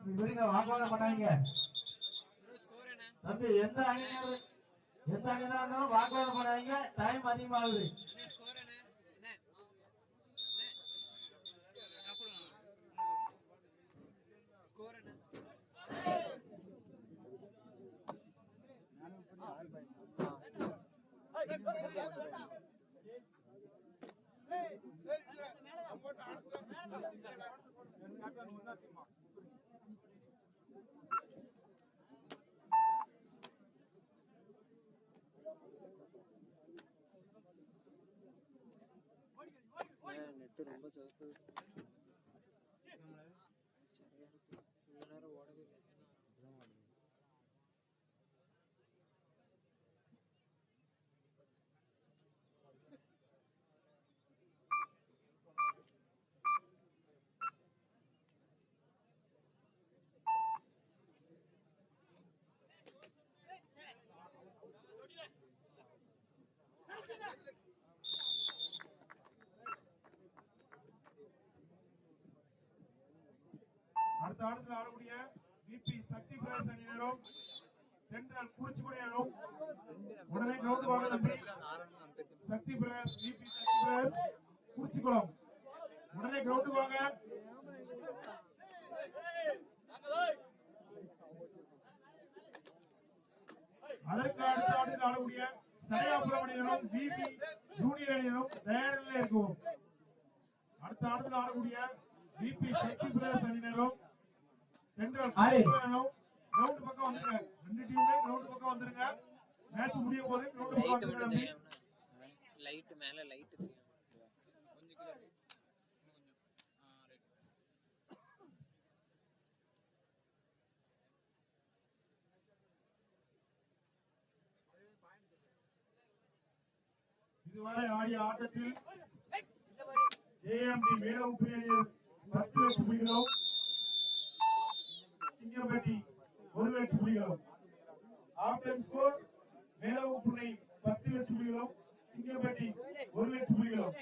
விடுங்க வாக்குவாதம் பண்ணாங்க தம்பி எந்த அணியினர் எந்த அணியினர் இருந்தாலும் வாக்குவாதம் பண்ணாங்க டைம் அதிகமாகுது என்ன ஸ்கோர் என்ன என்ன ஸ்கோர் என்ன நெட்டு ரொம்ப சொதுக்கு அடுத்த ஆட்டத்தில் ஆடக்கூடிய விபி சக்தி பிரதேச அணியினரும் தென்றல் குறிச்சிக்குடி அணியும் உடனே கிரவுண்ட் வாங்க தம்பி சக்தி பிரதேஷ் விபி சக்தி பிரதேஷ் குறிச்சிக்குளம் உடனே கிரவுண்ட் வாங்க. அதற்கு அடுத்த ஆட்டத்தில் ஆடக்கூடிய சரியாபுரம் அணியினரும் விபி ஜூனியர் அணியினரும் தயாரில் இருக்கும். அடுத்த ஆட்டத்தில் ஆடக்கூடிய விபி சக்தி பிரதேச அணியினரும். கிரவுண்ட் பக்கம் வந்துருங்க. ரெண்டு டீம்ல கிரவுண்ட் பக்கம் வந்துருங்க. மேட்ச் முடிய போது கிரவுண்ட் பக்கம் லைட் வந்துருங்க லைட் மேல லைட் தெரியும். இதுவரை ஆடிய ஆட்டத்தில் ஏஎம்டி மேடம் அணியில் பத்து லட்சம் புள்ளிகளும் சிங்கம்பட்டி ஒரு லட்சம் புள்ளிகளும். ஆப்டன் ஸ்கோர் மேலவு புனை பத்து லட்சம் புள்ளிகளும் சிங்கம்பட்டி ஒரு லட்சம் புள்ளிகளும்.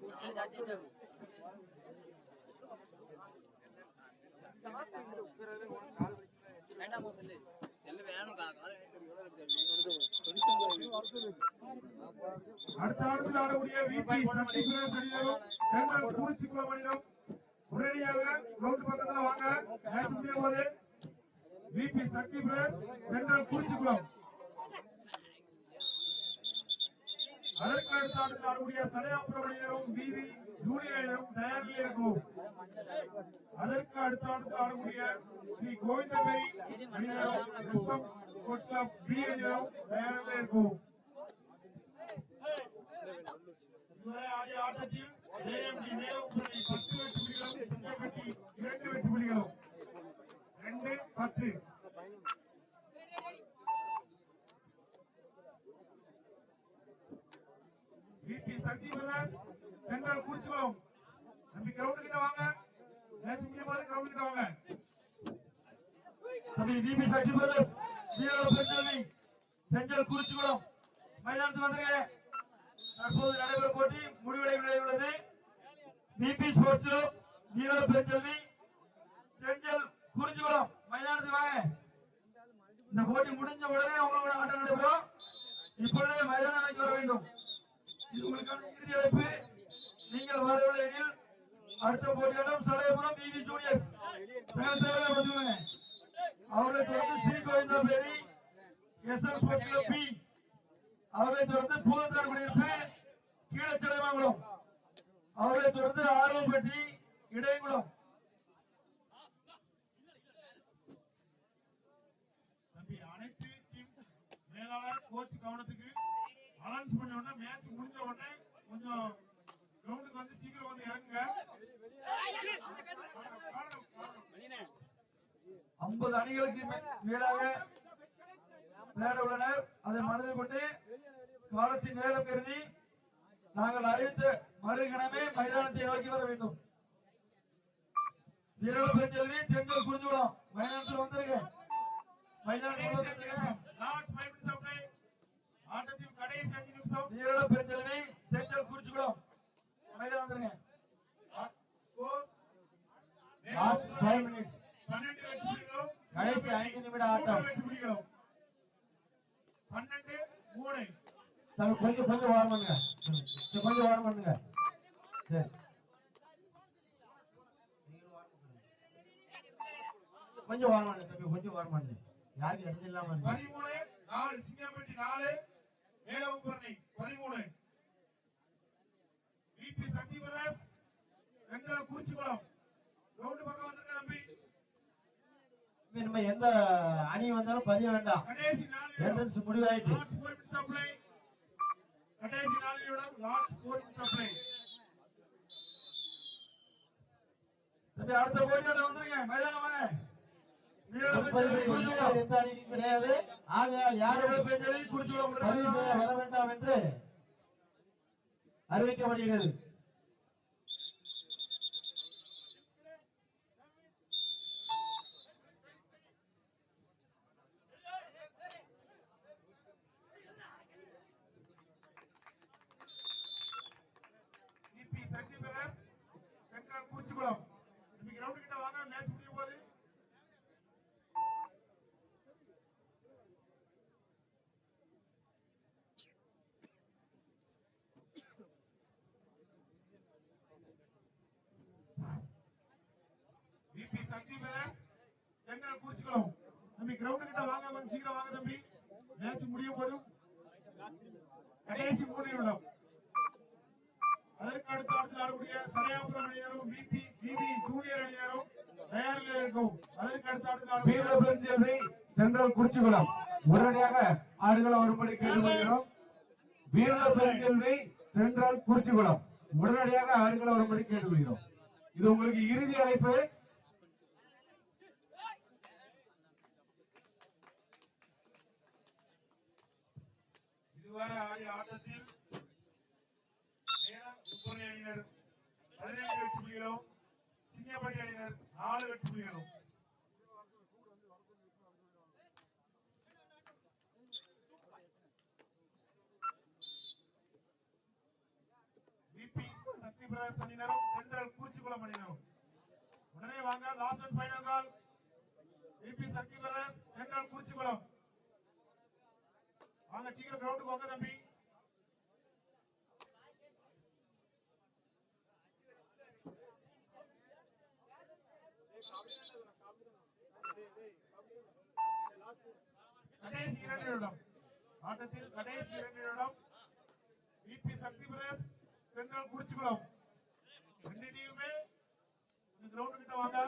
ஒரு சில புலிகளும் வேண்டாமோ சொல்லு? செல்லு வேணும் அடுத்த ஆட்டத்தில் ஆடக்கூடிய விபி சக்தி பிரதேச அணியினரும் தென்றல் குறிச்சிக்குளம் உடனடியாக கிரவுண்ட் பக்கத்துல வாங்க. மேட்ச் முடிய போது VP Sakthi press central Kurichikulam அடுத்த ஆட்டத்தில் ஆடக்கூடிய சடையாபுரம் அணியினரும் விவி ஜூனியர் அணியினரும் தயாரில் இருக்கும் அதற்கு அடுத்த ஆட்டத்தில் ஆடக்கூடிய ஸ்ரீ கோவிந்தபேரி அணியினரும் எஸ்எம் ஸ்போர்ட்ஸ் கிளப் பி அணியினரும் தயாரில் இருக்கும் இதுவரை ஆடிய ஆட்டத்தில் ஏஎம்டி மேலவுப்புரணி பத்து வெற்றி புலிகளும் சிங்கப்பட்டி இரண்டு வெற்றி புலிகளும் ரெண்டு பத்து விபி சக்தி பிரதர்ஸ் தென்றல் குறிச்சிக்குளம் தம்பி கிரவுண்ட் கிட்ட வாங்க. மேட்ச் முடியும்போது கிரவுண்ட் கிட்ட வாங்க. தம்பி டிபி சக்தி பிரதர்ஸ் வீரர் பெருஞ்செல்வி தெஞ்சல் குறிச்சிக்குளம் மைதானத்தில் வந்துருங்க. தற்போது நடைபெறும் போட்டி முடிவடை உள்ளது. விபி ஸ்போர்ட்ஸ் வீரர் பெருஞ்செல்வி தெஞ்சல் குறிச்சிக்குளம் மைதானத்துக்கு வாங்க. இந்த போட்டி முடிஞ்ச உடனே உங்களோட ஆட்டம் நடைபெறும். இப்பொழுதே மைதானம் வர வேண்டும். இது உங்களுக்கான இறுதி அழைப்பு. நீங்கள் வரவில்லை எனில் அடுத்த போட்டியிடம் சடையபுரம் பிவி ஜூனியர்ஸ் தேவையான அவர்களை தொடர்ந்து ஸ்ரீ கோவிந்தா பேரி எஸ் எஸ் ஸ்போர்ட்ஸ் பி அவர்களை தொடர்ந்து பூதத்தார் குடியிருப்பு கீழச்சடைமங்கலம். அவர்களை தொடர்ந்து ஆர்வப்பட்டி இடையங்குளம். அனைத்து டீம் மேலாளர் கோச் கவனத்துக்கு அனௌன்ஸ் பண்ண உடனே மேட்ச் கொஞ்சம் கிரவுண்டுக்கு வந்து சீக்கிரம் வந்து இறங்குங்க ஐம்பது அணிகளுக்கு மேலாக விளையாட உள்ளனர். அதை மனதில் கொண்டு காலத்தின் நேரம் கருதி நாங்கள் அறிவித்த மறுகணமே மைதானத்தை நோக்கி வர வேண்டும். வீரல பெருஞ்செல்வி தெரிஞ்சல் குறிஞ்சுவிடும் மைதானத்தில் வந்துருங்க. மைதானத்தில் வந்துருங்க. ஆட்டத்தின் கடைசி அஞ்சு நிமிஷம். வீரட பெருஞ்செல்வி வந்துருங்க. பன்னெண்டு வெற்றி புள்ளிகளும் கடைசி ஐந்து நிமிட ஆட்டம். மூணு. தம்பி கொஞ்சம் கொஞ்சம் வாரம் பண்ணுங்க. சரி, கொஞ்சம் வாரம் பண்ணுங்க. சரி. கொஞ்சம் வாரம் பண்ணுங்க தம்பி கொஞ்சம் வாரம் பண்ணுங்க. யாருக்கு இடைஞ்சலாம பண்ணுங்க பதிமூணு நாலு சிங்கம்பட்டி நாலு. மேலவம்பரணி பதிமூணு விபி சக்தி பிரதர்ஸ் ரோடு பக்கம் தம்பி. எந்த அணி வந்தாலும் பதிய வேண்டாம். என்ட்ரன்ஸ் முடிவாயிட்டு. கடைசி நிமிடம் லாஸ்ட் ஃபோர் மினிட்ஸ் சப்ளை தம்பி அடுத்த போட்டியாளர் வந்துருங்க. மைதானம். வாங்க கிடையாது. ஆகையால் யாரும் வர வேண்டாம் என்று அறிவிக்கப்படுகிறது விபி சக்தி பிரதர்ஸ் வெங்கல் குறிச்சிக்குளம் இன்னைக்கு கிரவுண்ட் கிட்ட வாங்க மேட்ச் முடிய போகுது தம்பி கிரவுண்ட் கிட்ட வாங்க கொஞ்சம் சீக்கிரம் வாங்க தம்பி. மேட்ச் போதும். கடைசி மூணு நிமிடம் அதற்கு அடுத்த ஆட்டத்தில் ஆடக்கூடிய சடையாபுரம் அணியினரும் பிபி பிபி ஜூனியர் அணியினரும் தயாரில் இருக்கும். அதற்கு அடுத்த ஆட்டத்தில் வீர தென்றல் குறிச்சிக்குளம். உடனடியாக ஆடுகளை வரும்படி கேட்டுக்கொள்கிறோம். வீர தென்றல் குறிச்சிக்குளம். உடனடியாக ஆடுகளை வரும்படி கேட்டுக்கொள்கிறோம். இது உங்களுக்கு இறுதி அழைப்பு. இதுவரை ஆடிய ஆட்டத்தில் மேடம் அணியினர் வெற்றி புள்ளிகளும் அணியினர் நாலு வெற்றி புள்ளிகளும். சக்தி பிரதர்ஸ் அணியினரும் தென்றல் கூச்சிக்குளம் அணியினரும். உடனே வாங்க last and final call VP Sakthi brothers என்றால் கூச்சிக்குளம் வாங்க சீக்கிரம் கிரவுண்டுக்கு வாங்க தம்பி. கடைசி இரண்டு நிமிடம் ஆட்டத்தில் கடைசி இரண்டு நிமிடம் விபி சக்தி பிரதேஷ் பெண்கள் குறிச்சிக்குளம். ரெண்டு டீமுமே கிரவுண்ட் கிட்ட வாங்க.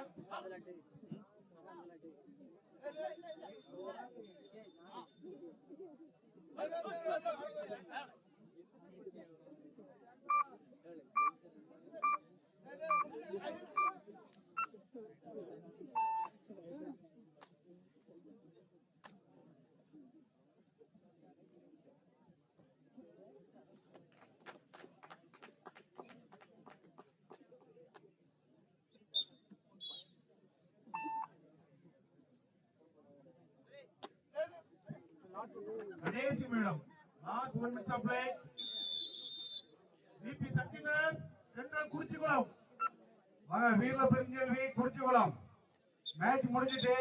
Thank you. ಹೇಳಿ madam last one minutes of play VP Sakthi Pradesh பெண்கள் குறிச்சிக்குளம். வாங்க வீர பெருஞ்செல்வி குறிச்சிக்குளம். மேட்ச் முடிஞ்சிட்டு